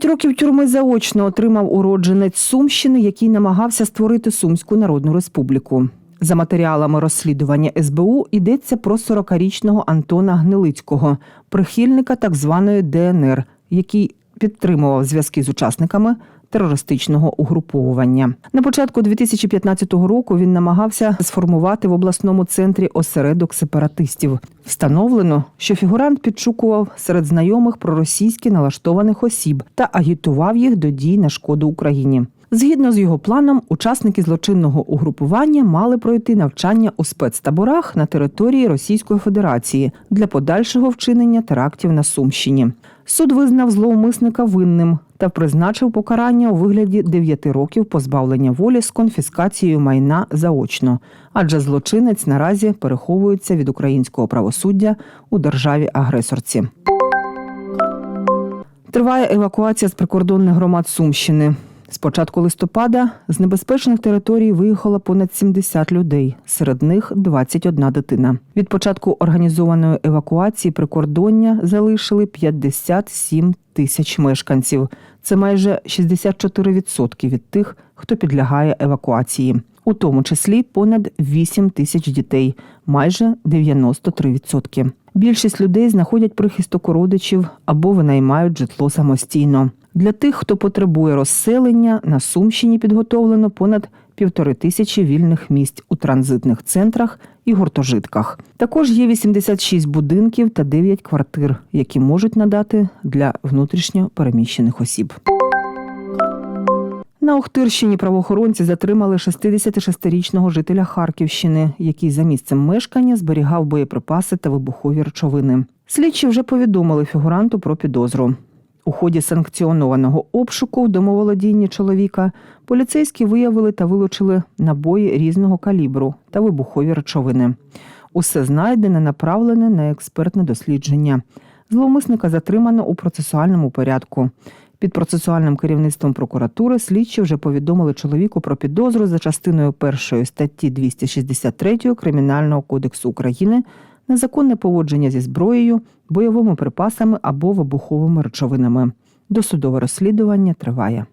Дев'ять років тюрми заочно отримав уродженець Сумщини, який намагався створити Сумську Народну Республіку. За матеріалами розслідування СБУ йдеться про 40-річного Антона Гнилицького, прихильника так званої ДНР, який підтримував зв'язки з учасниками терористичного угруповування. На початку 2015 року він намагався сформувати в обласному центрі осередок сепаратистів. Встановлено, що фігурант підшукував серед знайомих проросійськи налаштованих осіб та агітував їх до дій на шкоду Україні. Згідно з його планом, учасники злочинного угрупування мали пройти навчання у спецтаборах на території Російської Федерації для подальшого вчинення терактів на Сумщині. Суд визнав зловмисника винним та призначив покарання у вигляді 9 років позбавлення волі з конфіскацією майна заочно, адже злочинець наразі переховується від українського правосуддя у державі-агресорці. Триває евакуація з прикордонних громад Сумщини. З початку листопада з небезпечних територій виїхало понад 70 людей, серед них 21 дитина. Від початку організованої евакуації прикордоння залишили 57 тисяч мешканців. Це майже 64% від тих, хто підлягає евакуації, у тому числі понад 8 тисяч дітей, майже 93%. Більшість людей знаходять прихисток у родичів або винаймають житло самостійно. Для тих, хто потребує розселення, на Сумщині підготовлено понад півтори тисячі вільних місць у транзитних центрах і гуртожитках. Також є 86 будинків та 9 квартир, які можуть надати для внутрішньо переміщених осіб. На Охтирщині правоохоронці затримали 66-річного жителя Харківщини, який за місцем мешкання зберігав боєприпаси та вибухові речовини. Слідчі вже повідомили фігуранту про підозру. У ході санкціонованого обшуку в домоволодінні чоловіка поліцейські виявили та вилучили набої різного калібру та вибухові речовини. Усе знайдене направлене на експертне дослідження. Зловмисника затримано у процесуальному порядку. Під процесуальним керівництвом прокуратури слідчі вже повідомили чоловіку про підозру за частиною першої статті 263 Кримінального кодексу України незаконне поводження зі зброєю, бойовими припасами або вибуховими речовинами. Досудове розслідування триває.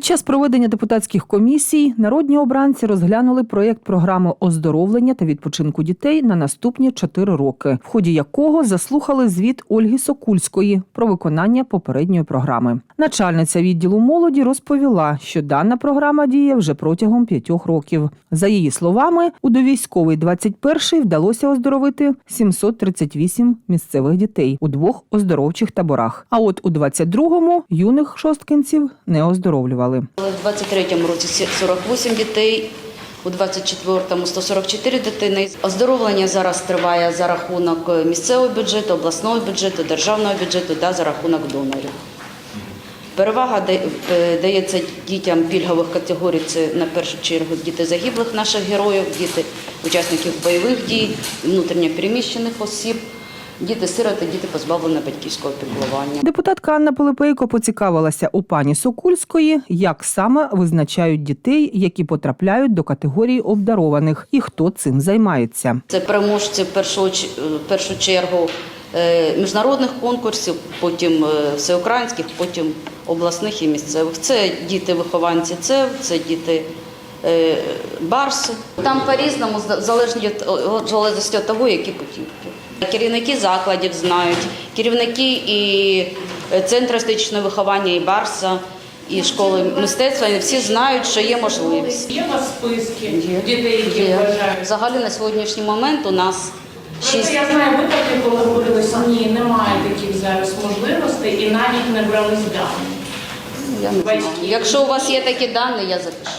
Під час проведення депутатських комісій народні обранці розглянули проєкт програми оздоровлення та відпочинку дітей на наступні чотири роки, в ході якого заслухали звіт Ольги Сокульської про виконання попередньої програми. Начальниця відділу молоді розповіла, що дана програма діє вже протягом п'ятьох років. За її словами, у довійськовий 21-й вдалося оздоровити 738 місцевих дітей у двох оздоровчих таборах. А от у 22-му юних шосткинців не оздоровлювали. У 23-му році 48 дітей, у 24-му 144 дитини. Оздоровлення зараз триває за рахунок е, місцевого бюджету, обласного бюджету, державного бюджету та за рахунок донорів. Перевага е, дається дітям пільгових категорій. Це на першу чергу діти загиблих наших героїв, діти учасників бойових дій, внутрішньо переміщених осіб, діти сироти, діти позбавлені батьківського піклування. Депутатка Анна Пилипейко поцікавилася у пані Сокульської, як саме визначають дітей, які потрапляють до категорії обдарованих, і хто цим займається. Це переможці в першу, е, в першу чергу е, міжнародних конкурсів, потім е, всеукраїнських, потім обласних і місцевих. Це діти-вихованці, це, це діти барси. Там по-різному, з- залежно від того, які путівки. Керівники закладів знають, керівники і е, центру естетичного виховання, і барса, і школи мистецтва. і Всі знають, що є можливість. Є у вас списки дітей, які Є. вважають? Взагалі на сьогоднішній момент у нас Просто шість. я знаю випадки, коли говорилося, ні, немає таких зараз можливостей і навіть не брались дані. Я не знаю. Батьки. Якщо у вас є такі дані, я запишу.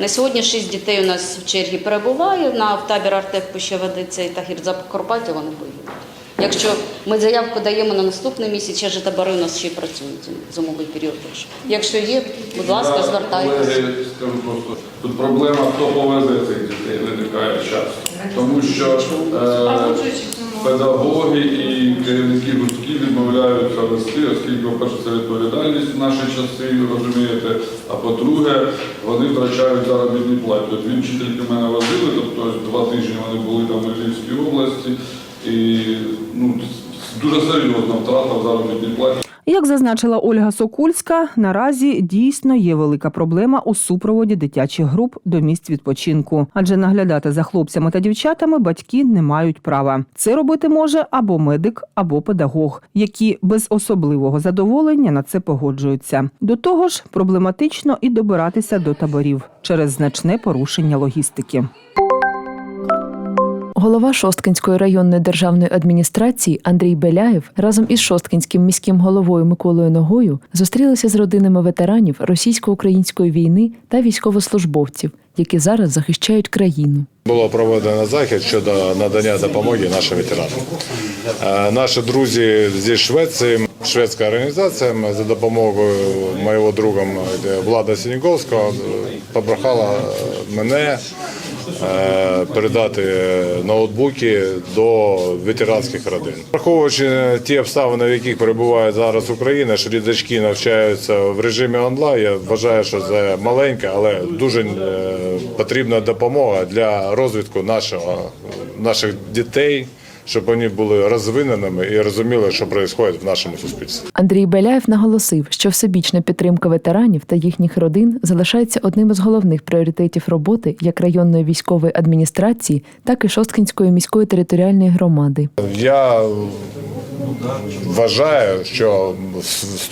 На сьогодні шість дітей у нас в чергі перебуває на в табір Артек Пущеводиця і Тагір Закарпаття, вони поїдуть. Якщо ми заявку даємо на наступний місяць, ще ж табори у нас ще й працюють зимовий період. теж. Якщо є, будь ласка, звертайтеся. Скажу просто, тут проблема, хто повезе цих дітей, виникає часто. Тому що е, педагоги і керівники гуртків відмовляються вести, оскільки, по-перше, це відповідальність в наші часи, розумієте, а по-друге, вони втрачають заробітні плати. От Він вчительки мене возили, тобто два тижні вони були там в Львівській області, і ну, дуже серйозна втрата в заробітній платі. Як зазначила Ольга Сокульська, наразі дійсно є велика проблема у супроводі дитячих груп до місць відпочинку, адже наглядати за хлопцями та дівчатами батьки не мають права. Це робити може або медик, або педагог, які без особливого задоволення на це погоджуються. До того ж, проблематично і добиратися до таборів через значне порушення логістики. Голова Шосткинської районної державної адміністрації Андрій Беляєв разом із Шосткинським міським головою Миколою Ногою зустрілися з родинами ветеранів російсько-української війни та військовослужбовців, які зараз захищають країну. Було проведено захід щодо надання допомоги нашим ветеранам. Е, Наші друзі зі Швеції, шведська організація за допомогою моєго друга е, Влада Сініговського е, попрохала мене передати ноутбуки до ветеранських родин. Враховуючи ті обставини, в яких перебуває зараз Україна, що діточки навчаються в режимі онлайн, я вважаю, що це маленька, але дуже потрібна допомога для розвитку нашого, наших дітей, щоб вони були розвиненими і розуміли, що відбувається в нашому суспільстві. Андрій Беляєв наголосив, що всебічна підтримка ветеранів та їхніх родин залишається одним із головних пріоритетів роботи як районної військової адміністрації, так і Шосткинської міської територіальної громади. Я вважаю, що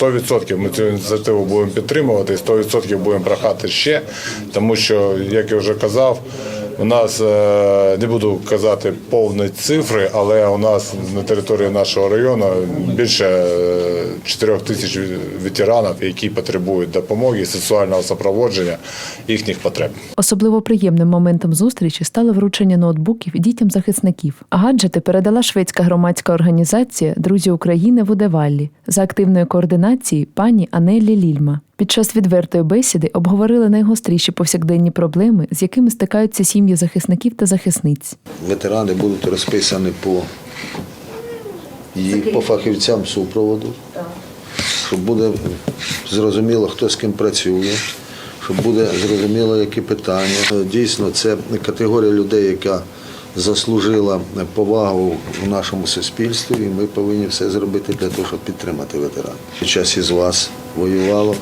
100% ми цю ініціативу будемо підтримувати, і 100% будемо прохати ще, тому що, як я вже казав, у нас е, не буду казати повні цифри, але у нас на території нашого району більше 4 тисяч ветеранів, які потребують допомоги, сексуального супроводження їхніх потреб. Особливо приємним моментом зустрічі стало вручення ноутбуків дітям захисників. Гаджети передала шведська громадська організація Друзі України в Удеваллі за активної координації пані Анелі Лільма. Під час відвертої бесіди обговорили найгостріші повсякденні проблеми, з якими стикаються сім'ї захисників та захисниць. ветерани будуть розписані по, їх, по фахівцям супроводу, щоб буде зрозуміло, хто з ким працює, щоб буде зрозуміло, які питання. Дійсно, це категорія людей, яка заслужила повагу в нашому суспільстві, і ми повинні все зробити для того, щоб підтримати ветеранів. Під час із вас воювало,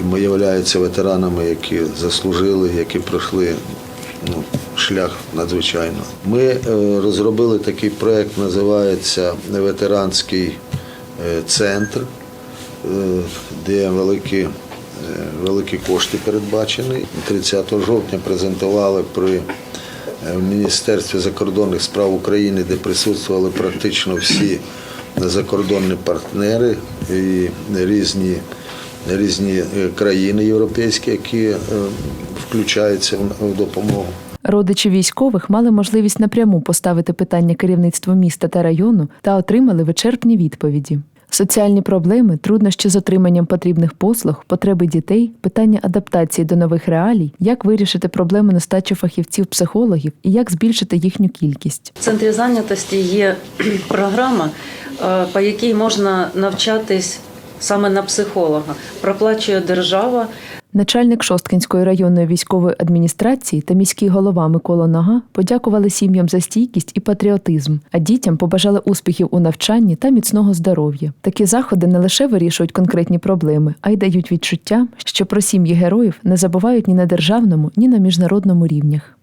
і ми являються ветеранами, які заслужили, які пройшли ну, шлях надзвичайно. Ми е, розробили такий проєкт, називається Ветеранський е, центр, е, де великі, великі кошти передбачені. 30 жовтня презентували при Міністерстві закордонних справ України, де присутствували практично всі закордонні партнери і різні, різні е, країни європейські, які е, включаються в- допомогу. Родичі військових мали можливість напряму поставити питання керівництву міста та району та отримали вичерпні відповіді. Соціальні проблеми, труднощі з отриманням потрібних послуг, потреби дітей, питання адаптації до нових реалій, як вирішити проблему нестачі фахівців-психологів і як збільшити їхню кількість. В центрі зайнятості є програма, е, по якій можна навчатись саме на психолога. Проплачує держава. Начальник Шосткинської районної військової адміністрації та міський голова Микола Нога подякували сім'ям за стійкість і патріотизм, а дітям побажали успіхів у навчанні та міцного здоров'я. Такі заходи не лише вирішують конкретні проблеми, а й дають відчуття, що про сім'ї героїв не забувають ні на державному, ні на міжнародному рівнях.